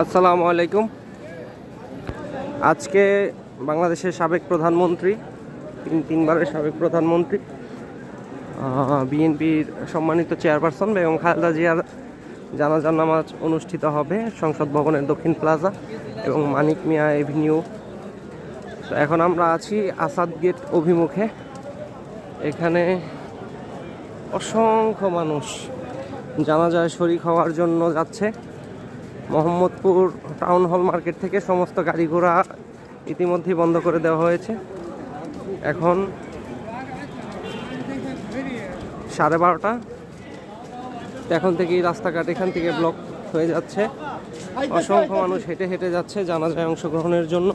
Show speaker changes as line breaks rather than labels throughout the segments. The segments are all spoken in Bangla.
আসসালামু আলাইকুম। আজকে বাংলাদেশের সাবেক প্রধানমন্ত্রী, তিন, তিনবারের সাবেক প্রধানমন্ত্রী বিএনপির সম্মানিত চেয়ারপারসন বেগম খালেদা জিয়ার জানাজা নামাজ অনুষ্ঠিত হবে সংসদ ভবনের দক্ষিণ প্লাজা এবং মানিক মিয়া এভিনিউ। তো এখন আমরা আছি আসাদ গেট অভিমুখে। এখানে অসংখ্য মানুষ জানাজায় শরিক হওয়ার জন্য যাচ্ছে। মোহাম্মদপুর টাউন হল মার্কেট থেকে সমস্ত গাড়ি ঘোড়া ইতিমধ্যেই বন্ধ করে দেওয়া হয়েছে। এখন সাড়ে বারোটা। এখন থেকেই রাস্তাঘাট এখান থেকে ব্লক হয়ে যাচ্ছে। অসংখ্য মানুষ হেঁটে হেঁটে যাচ্ছে জানাজায় অংশগ্রহণের জন্য।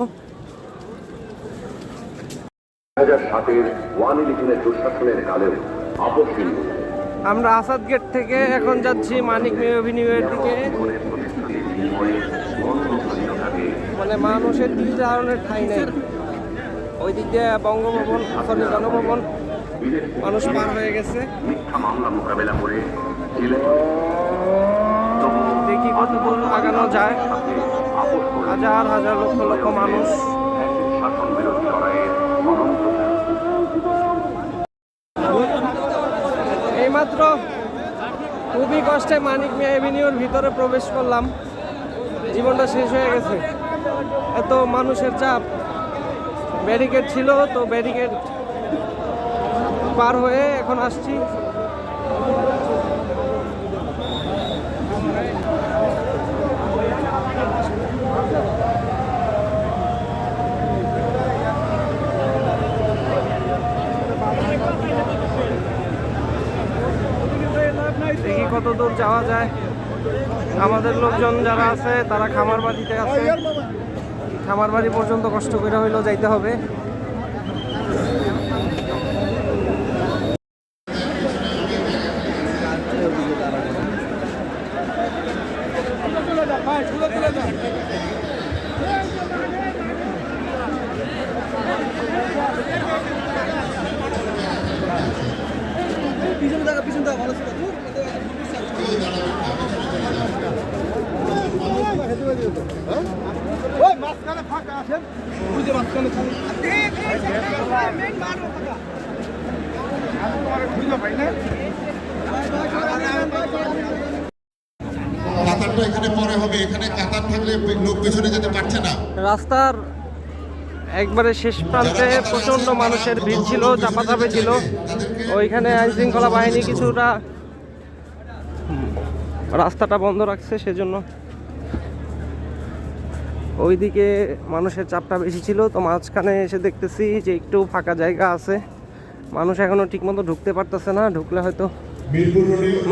আমরা আসাদ গেট থেকে এখন যাচ্ছি মানিক মেয়ে অভিনিউয়ের দিকে। মানে মানুষের দুই ধরনের ঠাই নেই। ওই দিক দিয়ে বঙ্গভবন সরি গণভবন মানুষ পার হয়ে গেছে। দেখি কত দূর আগানো যায়। হাজার হাজার লক্ষ লক্ষ মানুষ। এইমাত্র খুবই কষ্টে মানিক মিয়া এভিনিউর ভিতরে প্রবেশ করলাম। জীবনটা শেষ হয়ে গেছে। এত মানুষের চাপ। ব্যারিকেড ছিল, তো ব্যারিকেড পার হয়ে এখন আসছি। দেখি কত দূর যাওয়া যায়। আমাদের লোকজন যারা আছে, তারা খামার বাড়িতে আছে। খামার বাড়ি পর্যন্ত কষ্ট করে হইলেও যাইতে হবে
থাকা পিছনে থাকা ভালো ছিল ওই মাঝখানে ফাঁকা আসেন ওই যে মাঝখানে
কাতারটা এখানে পরে হবে এখানে কাতার থাকলে লোক পেছনে যেতে পারছে না।
রাস্তার একবারে শেষ প্রান্তে প্রচণ্ড মানুষের ভিড় ছিল চাপা চাপাচাপি ছিল। ওইখানে আইন শৃঙ্খলা বাহিনী কিছুটা রাস্তাটা বন্ধ রাখছে সেজন্য। ওইদিকে মানুষের চাপটা বেশি ছিল তো মাঝখানে এসে দেখতেছি যে একটু ফাঁকা জায়গা আছে। মানুষ এখনও ঠিকমতো ঢুকতে পারতেছে না ঢুকলে হয়তো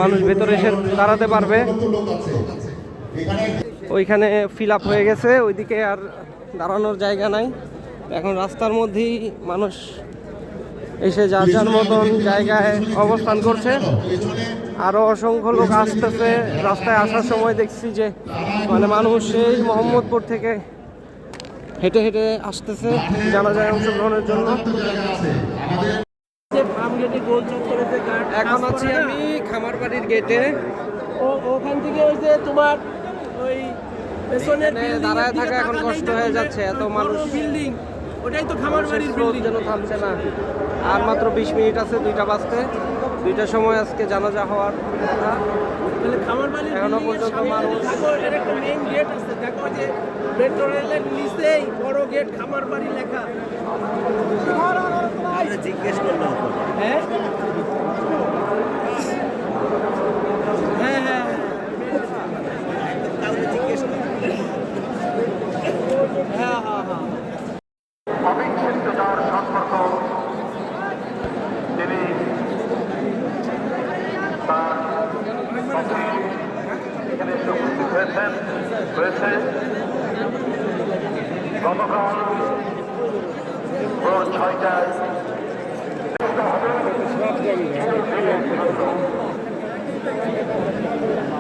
মানুষ ভেতরে এসে দাঁড়াতে পারবে। ওইখানে ফিল আপ হয়ে গেছে ওইদিকে আর দাঁড়ানোর জায়গা নাই। এখন রাস্তার মধ্যেই মানুষ এসে যার যার মতন জায়গায় অবস্থান করছে। আরও অসংখ্য লোক আসতেছে রাস্তায় আসার সময় দেখছি যে মানে মানুষ এই মোহাম্মদপুর থেকে হেঁটে হেঁটে আসতেছে জানা যায় অংশগ্রহণের জন্য। এখন আছি আমি খামারবাড়ির গেটে।
ও- ওখান থেকে ওই যে তোমার ওই পেছনের
দাঁড়ায় থাকা এখন কষ্ট হয়ে যাচ্ছে এত মানুষ।
বিল্ডিং ওটাই তো খামার বাড়ির বিল্ডিং
যেন থামছে না। আর মাত্র বিশ মিনিট আছে দুইটা বাজতে। দুইটার সময় আজকে জানাজা হওয়ার কথা।
তাহলে খামার বাড়ির এখনও
পর্যন্ত মানুষ-
একটা মেইন গেট আছে। দেখো যে মেট্রো রেলের নিচেই বড় গেট খামার বাড়ি লেখা। জিজ্ঞেস করল হ্যাঁ হ্যাঁ হ্যাঁ হ্যাঁ হ্যাঁ
অবিচ্ছেদ্য যার সম্পর্ক তিনি তার সাথে এখানে এসে উপস্থিত হয়েছেন হয়েছে গতকাল ভোর ছয়টায়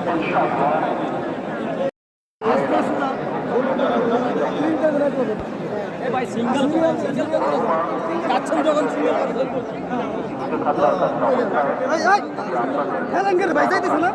ইনশাআল্লাহ
ভাই সিঙ্গেল যাচ্ছেন যখন সিঙ্গেল। ভাই যাইতেছ না